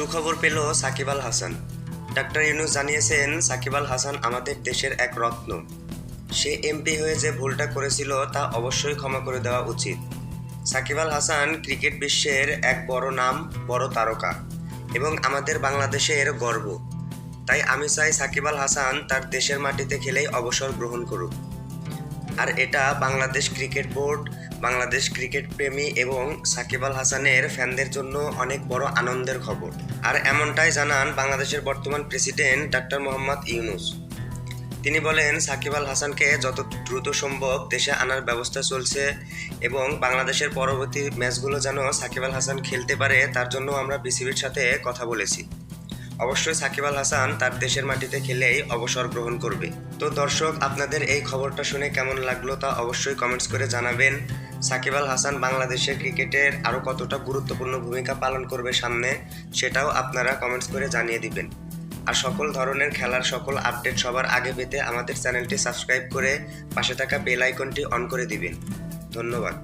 সুখবর পেল সাকিব আল হাসান। ডাক্তার ইউনুস জানিয়েছেন, সাকিব আল হাসান আমাদের দেশের এক রত্ন। সে এমপি হয়ে যে ভুলটা করেছিল তা অবশ্যই ক্ষমা করে দেওয়া উচিত। সাকিব আল হাসান ক্রিকেট বিশ্বের এক বড় নাম, বড় তারকা এবং আমাদের বাংলাদেশের গর্ব। তাই আমি চাই সাকিব আল হাসান তার দেশের মাটিতে খেলেই অবসর গ্রহণ করুক। আর এটা Bangladesh cricket board, Bangladesh cricket প্রেমী এবং সাকিব আল হাসানের ফ্যানদের জন্য অনেক বড় আনন্দের খবর। আর এমনটাই জানান বাংলাদেশের বর্তমান প্রেসিডেন্ট ডাক্তার মোহাম্মদ ইউনুস। তিনি বলেন, সাকিব আল হাসানকে যত দ্রুত সম্ভব দেশে আনার ব্যবস্থা চলছে এবং বাংলাদেশের পরবর্তী ম্যাচগুলো যেন সাকিব আল হাসান খেলতে পারে, তার জন্য আমরা বিসিবির সাথে কথা বলেছি। অবশ্যই সাকিব আল হাসান তার দেশের মাটিতে খেলেই অবসর গ্রহণ করবে। তো দর্শক, আপনাদের এই খবরটা শুনে কেমন লাগল তা অবশ্যই কমেন্টস করে জানাবেন। সাকিব আল হাসান বাংলাদেশের ক্রিকেটের আরও কতটা গুরুত্বপূর্ণ ভূমিকা পালন করবে সামনে, সেটাও আপনারা কমেন্টস করে জানিয়ে দিবেন। আর সকল ধরনের খেলার সকল আপডেট সবার আগে পেতে আমাদের চ্যানেলটি সাবস্ক্রাইব করে পাশে থাকা বেল আইকনটি অন করে দিবেন। ধন্যবাদ।